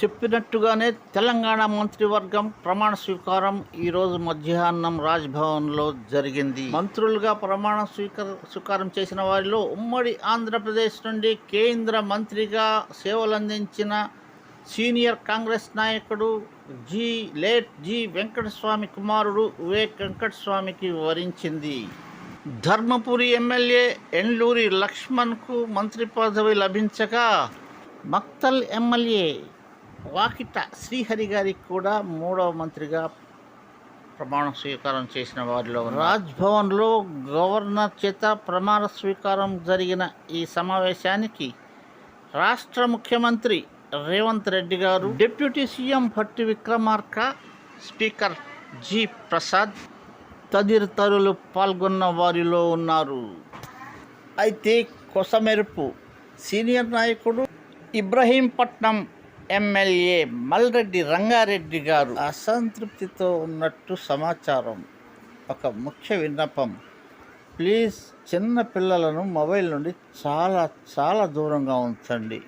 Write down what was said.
చెప్పినట్టుగానే తెలంగాణ మంత్రివర్గం ప్రమాణ స్వీకారం ఈరోజు మధ్యాహ్నం రాజ్భవన్లో జరిగింది. మంత్రులుగా ప్రమాణ స్వీకార స్వీకారం చేసిన వారిలో ఉమ్మడి ఆంధ్రప్రదేశ్ నుండి కేంద్ర మంత్రిగా సేవలందించిన సీనియర్ కాంగ్రెస్ నాయకుడు జి లేట్ జి వెంకటస్వామి కుమారుడు వివేక్ వెంకటస్వామికి వరించింది ధర్మపురి ఎమ్మెల్యే ఎండ్లూరి లక్ష్మణ్కు మంత్రి పదవి లభించగా మక్తల్ ఎమ్మెల్యే వాకిట శ్రీహరి గారికి కూడా మూడవ మంత్రిగా ప్రమాణ స్వీకారం చేసిన వారిలో రాజ్భవన్లో గవర్నర్ చేత ప్రమాణ స్వీకారం జరిగిన ఈ సమావేశానికి రాష్ట్ర ముఖ్యమంత్రి రేవంత్ రెడ్డి గారు deputy CM Bhatti Vikramarka speaker G Prasad తదితరులు పాల్గొన్న వారిలో ఉన్నారు. అయితే కొసమెరుపు సీనియర్ నాయకుడు ఇబ్రహీంపట్నం ఎమ్మెల్యే మల్రెడ్డి రంగారెడ్డి గారు. అసంతృప్తితో ఉన్నట్టు సమాచారం. ఒక ముఖ్య విన్నపం. ప్లీజ్ చిన్న పిల్లలను మొబైల్ నుండి చాలా చాలా దూరంగా ఉంచండి.